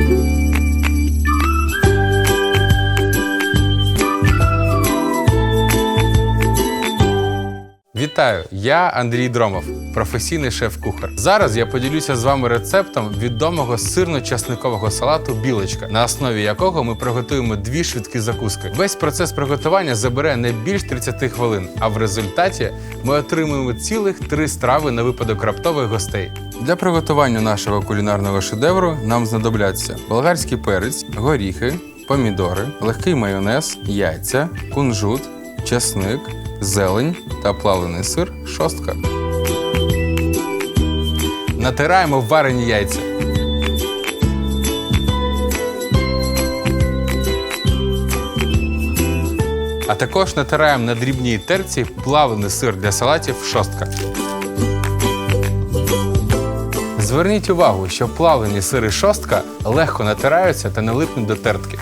Thank you. Вітаю! Я Андрій Дромов, професійний шеф-кухар. Зараз я поділюся з вами рецептом відомого сирно-часникового салату білочка, на основі якого ми приготуємо дві швидкі закуски. Весь процес приготування забере не більш 30 хвилин, а в результаті ми отримуємо цілих три страви на випадок раптових гостей. Для приготування нашого кулінарного шедевру нам знадобляться болгарський перець, горіхи, помідори, легкий майонез, яйця, кунжут, чесник, зелень та плавлений сир шостка. Натираємо варені яйця. А також натираємо на дрібній терці плавлений сир для салатів шостка. Зверніть увагу, що плавлені сири шостка легко натираються та не липнуть до тертки.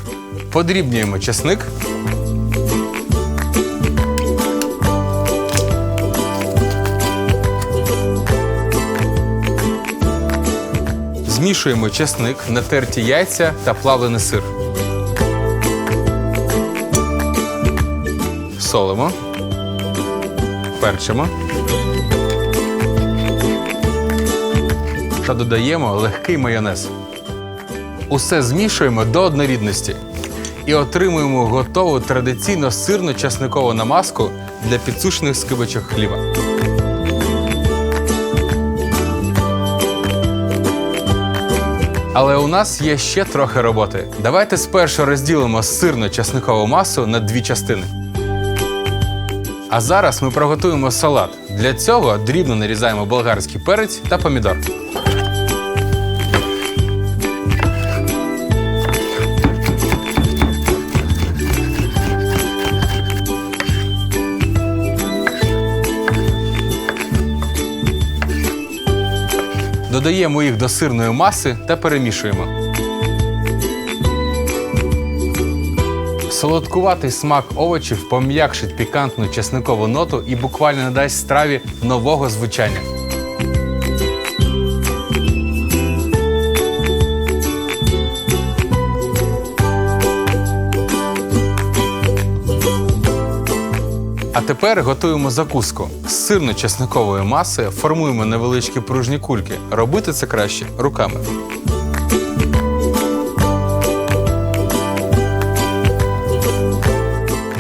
Подрібнюємо чесник. Змішуємо чесник, натерті яйця та плавлений сир. Солимо. Перчимо. Та додаємо легкий майонез. Усе змішуємо до однорідності і отримуємо готову традиційно сирно-часникову намазку для підсушених скибочок хліба. Але у нас є ще трохи роботи. Давайте спершу розділимо сирно-часникову масу на дві частини. А зараз ми приготуємо салат. Для цього дрібно нарізаємо болгарський перець та помідор. Додаємо їх до сирної маси та перемішуємо. Солодкуватий смак овочів пом'якшить пікантну чесникову ноту і буквально надасть страві нового звучання. А тепер готуємо закуску. З сирно-чесникової маси формуємо невеличкі пружні кульки. Робити це краще руками.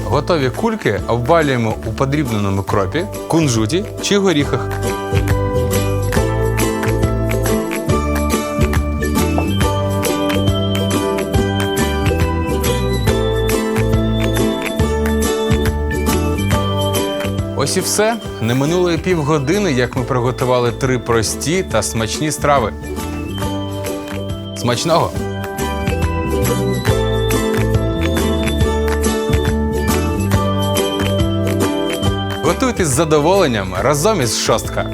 Готові кульки обвалюємо у подрібненому кропі, кунжуті чи горіхах. Ось і все. Не минуло півгодини, як ми приготували три прості та смачні страви. Смачного! Готуйтесь з задоволенням разом із шостка.